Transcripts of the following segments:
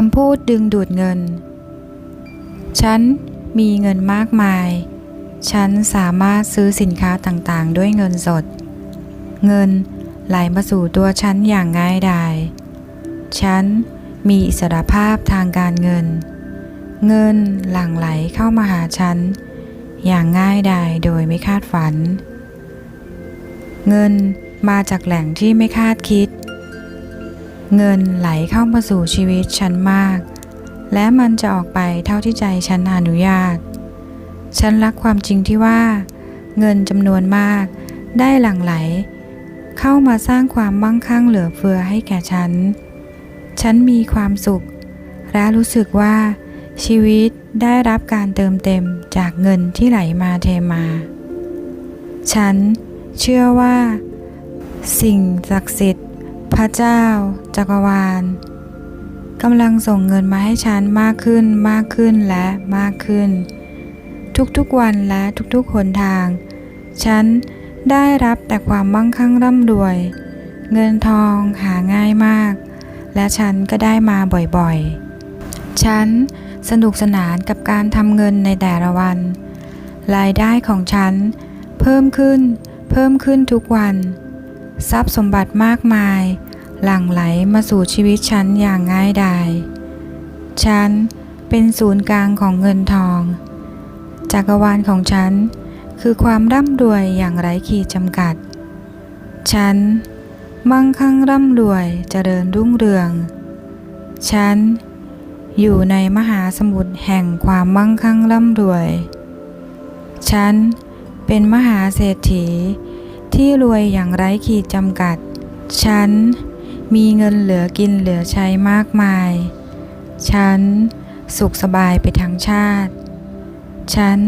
คำพูดดึงดูดเงิน ฉันมีเงินมากมาย ฉันสามารถซื้อสินค้าต่างๆ ด้วยเงินสด เงินไหลมาสู่ตัวฉันอย่างง่ายดาย ฉันมีอิสรภาพทางการเงิน เงินหลั่งไหลเข้ามาหาฉัน อย่างง่ายดายโดยไม่คาดฝัน เงินมาจากแหล่งที่ไม่คาดคิด เงินไหลเข้ามาสู่ชีวิตฉันมาก และมันจะออกไปเท่าที่ใจฉันอนุญาต ฉันรักความจริงที่ว่า เงินจำนวนมาก ได้หลั่งไหล เข้ามาสร้างความมั่งคั่งเหลือเฟือให้แก่ฉัน ฉันมีความสุข และรู้สึกว่า ชีวิตได้รับการเติมเต็มจากเงินที่ไหลมาเทมา ฉันเชื่อว่า สิ่งศักดิ์สิทธิ พระเจ้า จักรวาลกำลังส่งเงินมาให้ฉันมากขึ้นมากขึ้นและมากขึ้น ทุกๆวันและทุกๆหนทาง ฉันได้รับแต่ความมั่งคั่งร่ำรวย เงินทองหาง่ายมาก และฉันก็ได้มาบ่อยๆ ฉันสนุกสนานกับการทำเงินในแต่ละวัน รายได้ของฉัน เพิ่มขึ้น เพิ่มขึ้นทุกวัน ทรัพย์สมบัติมากมาย หลั่งไหลมาสู่ชีวิตฉันอย่างง่ายดายฉันเป็นศูนย์กลางของเงินทอง จักรวาลของฉันคือความร่ำรวยอย่างไร้ขีดจำกัด ฉันมั่งคั่งร่ำรวยเจริญรุ่งเรือง ฉันอยู่ในมหาสมุทรแห่งความมั่งคั่งร่ำรวย ฉันเป็นมหาเศรษฐี ที่รวยอย่างไร้ขีดจำกัด ฉันมีเงินเหลือกินเหลือใช้มากมาย ฉันสุขสบายไปทั้งชาติ ฉัน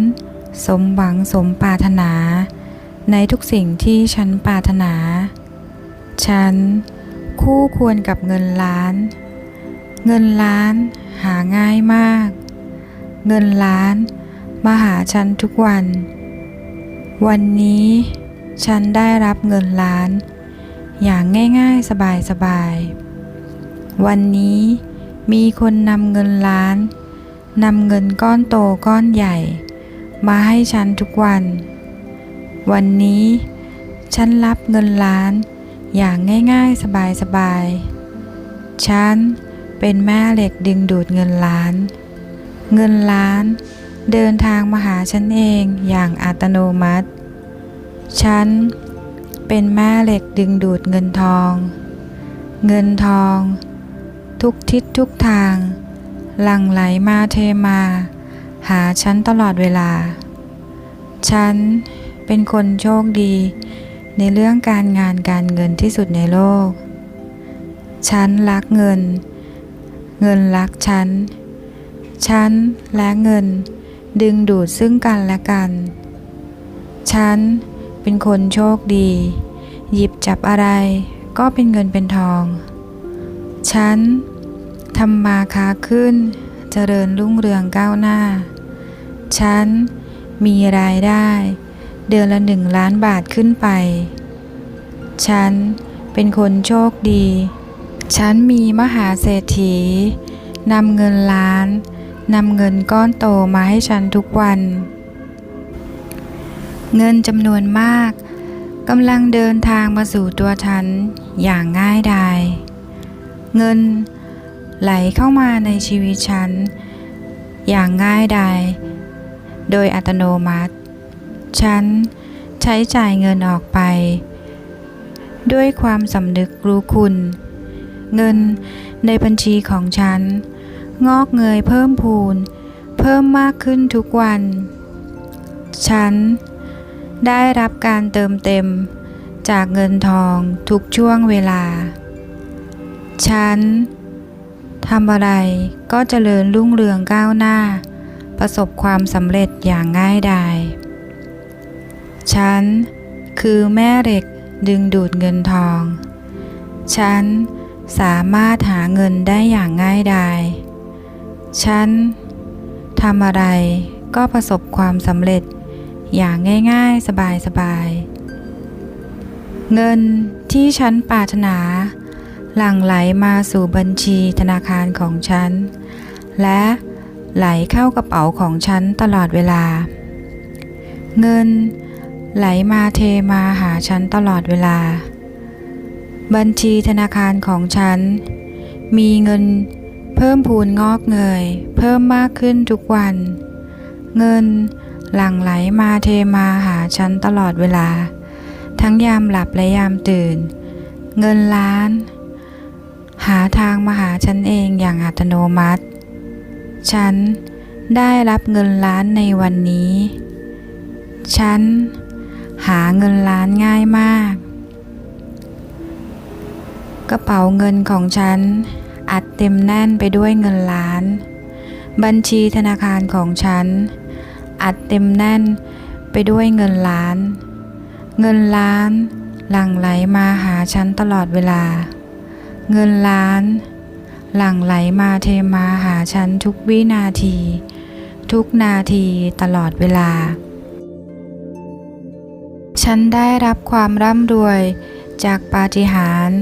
สมหวังสมปรารถนา ในทุกสิ่งที่ฉันปรารถนา ฉันคู่ควรกับเงินล้าน เงินล้านหาง่ายมาก เงินล้านมาหาฉันทุกวัน วันนี้ ฉันได้รับเงินล้าน อย่างง่ายๆสบายๆ วันนี้มีคนนำเงินล้านนำเงินก้อนโตก้อนใหญ่ มาให้ฉันทุกวัน วันนี้ฉันรับเงินล้านอย่างง่ายๆสบายๆ ฉันเป็นแม่เหล็กดึงดูดเงินล้าน เงินล้านเดินทางมาหาฉันเองอย่างอัตโนมัติ ฉันเป็นแม่เหล็กดึงดูดเงินทอง เงินทอง ทุกทิศทุกทาง หลั่งไหลมาเทมา หาฉันตลอดเวลา ฉันเป็นคนโชคดี ในเรื่องการงานการเงินที่สุดในโลก ฉันรักเงิน เงินรักฉัน ฉันและเงินดึงดูดซึ่งกันและกัน ฉัน เป็นคนโชคดี หยิบจับอะไรก็เป็นเงินเป็นทอง ฉันทำมาค้าขึ้น เจริญรุ่งเรืองก้าวหน้า ฉันมีรายได้ เดือนละหนึ่งล้านบาทขึ้นไป ฉันเป็นคนโชคดี ฉันมีมหาเศรษฐีนำเงินล้านนำเงินก้อนโตมาให้ฉันทุกวัน เงินจำนวนมากกำลังเดินทางมาสู่ตัวฉันอย่างง่ายดายเงินไหลเข้ามาในชีวิตฉัน อย่างง่ายดายโดยอัตโนมัติ ฉันใช้จ่ายเงินออกไป ด้วยความสำนึกรู้คุณ เงินในบัญชีของฉัน งอกเงยเพิ่มพูน เพิ่มมากขึ้นทุกวัน ฉัน ได้รับการเติมเต็ม จากเงินทองทุกช่วงเวลา ฉันทำอะไรก็เจริญรุ่งเรืองก้าวหน้า ประสบความสำเร็จอย่างง่ายดาย ฉันคือแม่เหล็กดึงดูดเงินทอง ฉันสามารถหาเงินได้อย่างง่ายดาย ฉันทำอะไรก็ประสบความสำเร็จ อย่างง่ายๆ สบายๆ เงินที่ฉันปรารถนา หลั่งไหลมาสู่บัญชีธนาคารของฉัน และไหลเข้ากระเป๋าของฉันตลอดเวลา เงินไหลมาเทมาหาฉันตลอดเวลา บัญชีธนาคารของฉัน มีเงินเพิ่มพูนงอกเงย เพิ่มมากขึ้นทุกวัน เงิน หลั่งไหลมาเทมาหาฉันตลอดเวลา ทั้งยามหลับและยามตื่น เงินล้าน หาทางมาหาฉันเองอย่างอัตโนมัติ ฉันได้รับเงินล้านในวันนี้ ฉันหาเงินล้านง่ายมาก กระเป๋าเงินของฉัน อัดเต็มแน่นไปด้วยเงินล้าน บัญชีธนาคารของฉัน อัดเต็มแน่นไปด้วยเงินล้าน เงินล้านหลั่งไหลมาหาฉันตลอดเวลา เงินล้าน หลั่งไหลมาเทมาหาฉันทุกวินาที ทุกนาทีตลอดเวลา ฉันได้รับความร่ำรวยจากปาฏิหาริย์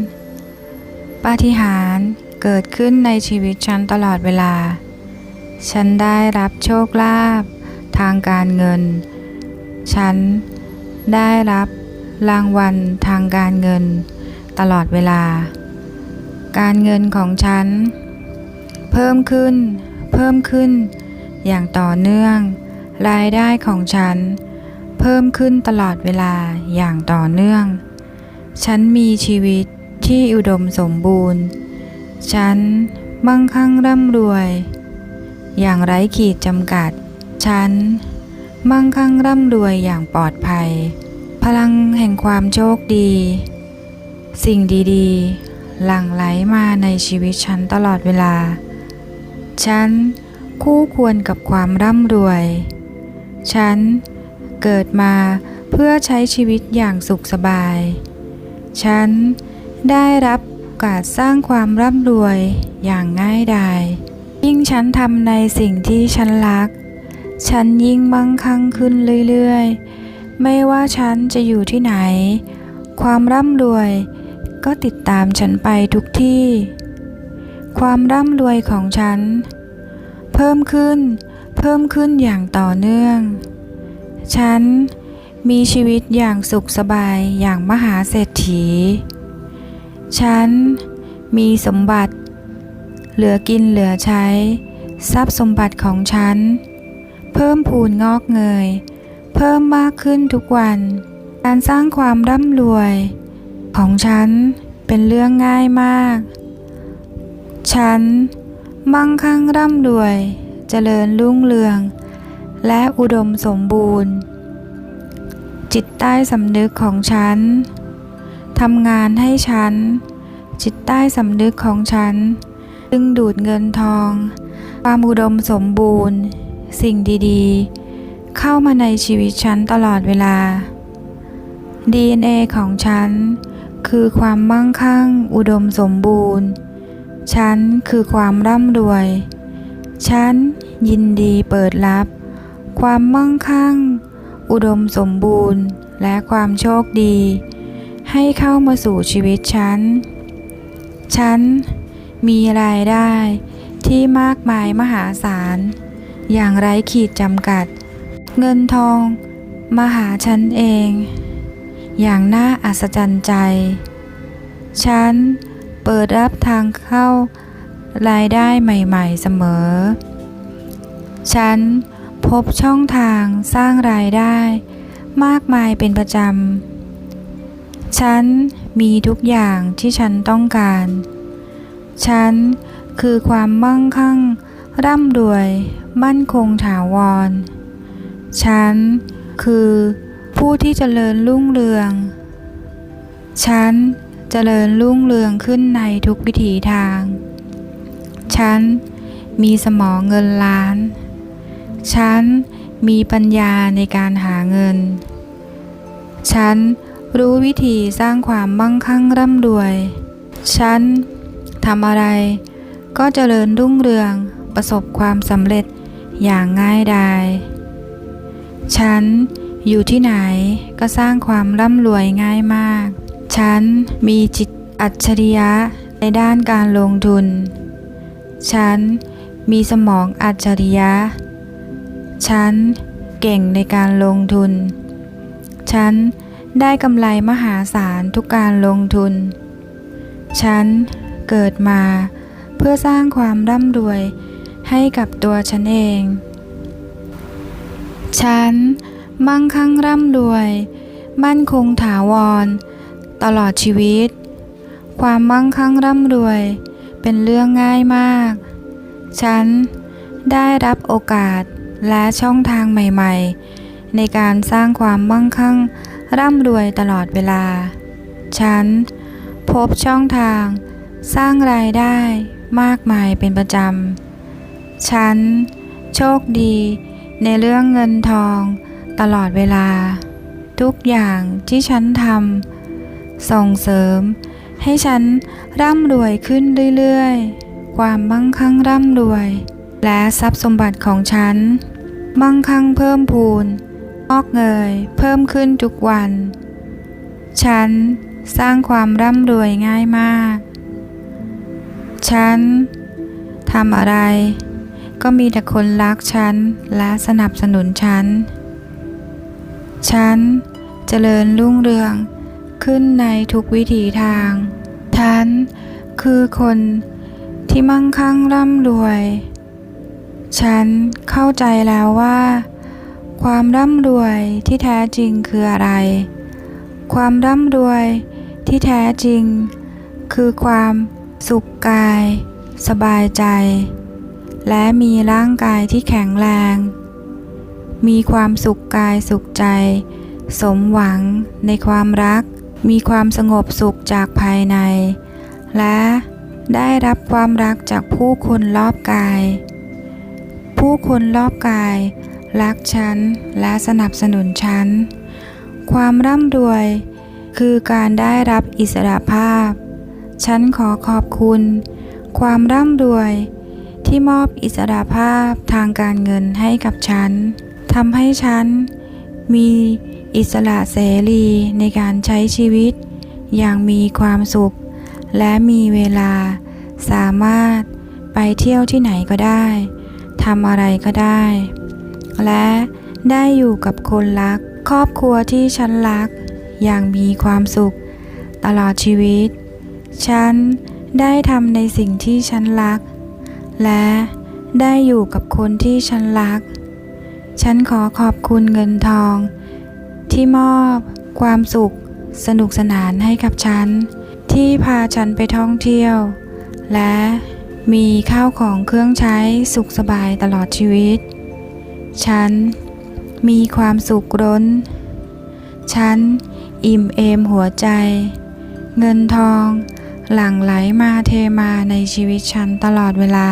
ปาฏิหาริย์เกิดขึ้นในชีวิตฉันตลอดเวลา ฉันได้รับโชคลาภ ทางการเงิน ฉันได้รับรางวัลทางการเงิน ตลอดเวลา การเงินของฉัน เพิ่มขึ้น เพิ่มขึ้น อย่างต่อเนื่อง รายได้ของฉัน เพิ่มขึ้นตลอดเวลาอย่างต่อเนื่อง ฉันมีชีวิตที่อุดมสมบูรณ์ ฉันมั่งคั่งร่ำรวย อย่างไร้ขีดจำกัด ฉัน มั่งคั่งร่ำรวยอย่างปลอดภัย พลังแห่งความโชคดี สิ่งดีๆ หลั่งไหลมาในชีวิตฉันตลอดเวลา ฉันคู่ควรกับความร่ำรวย ฉันเกิดมาเพื่อใช้ชีวิตอย่างสุขสบาย ฉันได้รับโอกาสสร้างความร่ำรวยอย่างง่ายดาย ยิ่งฉันทำในสิ่งที่ฉันรัก ฉันยิ่งมั่งคั่งขึ้นเรื่อยๆ ไม่ว่าฉันจะอยู่ที่ไหน ความร่ำรวยก็ติดตามฉันไปทุกที่ ความร่ำรวยของฉัน เพิ่มขึ้น เพิ่มขึ้นอย่างต่อเนื่อง ฉันมีชีวิตอย่างสุขสบายอย่างมหาเศรษฐี ฉันมีสมบัติ เหลือกินเหลือใช้ ทรัพย์สมบัติของฉัน เพิ่มพูนงอกเงย เพิ่มมากขึ้นทุกวัน การสร้างความร่ำรวย ของฉันเป็นเรื่องง่ายมาก ฉัน มั่งคั่งร่ำรวย เจริญรุ่งเรือง และอุดมสมบูรณ์ จิตใต้สำนึกของฉันทำงานให้ฉัน จิตใต้สำนึกของฉันดึงดูดเงินทอง ความอุดมสมบูรณ์ สิ่งดีๆ เข้ามาในชีวิตฉันตลอดเวลา DNA ของฉัน คือความมั่งคั่ง อุดมสมบูรณ์ ฉันคือความร่ำรวย ฉันยินดีเปิดรับ ความมั่งคั่ง อุดมสมบูรณ์ และความโชคดี ให้เข้ามาสู่ชีวิตฉัน ฉันมีรายได้ที่มากมายมหาศาล อย่างไร้ขีดจำกัด เงินทอง มาหาฉันเอง อย่างน่าอัศจรรย์ใจ ฉันเปิดรับทางเข้ารายได้ใหม่ๆเสมอ ฉันพบช่องทางสร้างรายได้ มากมายเป็นประจำ ฉันมีทุกอย่างที่ฉันต้องการ ฉันคือความมั่งคั่ง ร่ำรวย มั่นคงถาวร ฉัน คือผู้ที่เจริญรุ่งเรือง ฉันเจริญรุ่งเรืองขึ้นในทุกวิถีทาง ฉัน มีสมองเงินล้าน ฉัน มีปัญญาในการหาเงิน ฉัน รู้วิธีสร้างความมั่งคั่งร่ำรวย ฉันทำอะไรก็เจริญรุ่งเรือง ประสบความสำเร็จอย่างง่ายดาย ฉันอยู่ที่ไหนก็สร้างความร่ำรวยง่ายมาก ฉันมีจิตอัจฉริยะในด้านการลงทุน ฉันมีสมองอัจฉริยะ ฉันเก่งในการลงทุน ฉันได้กำไรมหาศาลทุกการลงทุน ฉันเกิดมาเพื่อสร้างความร่ำรวย ให้กับตัวฉันเอง ฉันมั่งคั่งร่ำรวย มั่นคงถาวร ตลอดชีวิต ความมั่งคั่งร่ำรวย เป็นเรื่องง่ายมาก ฉันได้รับโอกาสและช่องทางใหม่ ๆ ในการสร้างความมั่งคั่งร่ำรวยตลอดเวลา ฉันพบช่องทาง สร้างรายได้มากมายเป็นประจำ ฉัน โชคดี ในเรื่องเงินทอง ตลอดเวลา ทุกอย่างที่ฉันทำส่งเสริม ให้ฉันร่ำรวยขึ้นเรื่อยๆ ความมั่งคั่งร่ำรวย และทรัพย์สมบัติของฉัน มั่งคั่งเพิ่มพูนงอกเงยเพิ่มขึ้นทุกวัน ฉันสร้างความร่ำรวยง่ายมาก ฉันทำอะไร ก็มีแต่คนรักฉันและสนับสนุนฉัน ฉันเจริญรุ่งเรืองขึ้นในทุกวิถีทาง ฉันคือคนที่มั่งคั่งร่ำรวย ฉันเข้าใจแล้วว่า ความร่ำรวยที่แท้จริงคืออะไร ความร่ำรวยที่แท้จริง คือความสุขกาย สบายใจ และมีร่างกายที่แข็งแรง มีความสุขกายสุขใจ สมหวังในความรัก มีความสงบสุขจากภายใน และได้รับความรักจากผู้คนรอบกาย ผู้คนรอบกาย รักฉันและสนับสนุนฉัน ความร่ำรวย คือการได้รับอิสระภาพ ฉันขอขอบคุณ ความร่ำรวย ที่มอบอิสระภาพทางการเงินให้กับฉันทำให้ฉันมีอิสระเสรีในการใช้ชีวิต อย่างมีความสุข และมีเวลา สามารถไปเที่ยวที่ไหนก็ได้ทำอะไรก็ได้ และได้อยู่กับคนรัก ครอบครัวที่ฉันรัก อย่างมีความสุข ตลอดชีวิต ฉันได้ทำในสิ่งที่ฉันรัก และได้อยู่กับคนที่ฉันรัก ฉันขอขอบคุณเงินทอง ที่มอบความสุขสนุกสนานให้กับฉัน ที่พาฉันไปท่องเที่ยว และมีข้าวของเครื่องใช้สุขสบายตลอดชีวิต ฉันมีความสุขร้น ฉันอิ่มเอมหัวใจ เงินทอง หลั่งไหลมาเทมาในชีวิตฉันตลอดเวลา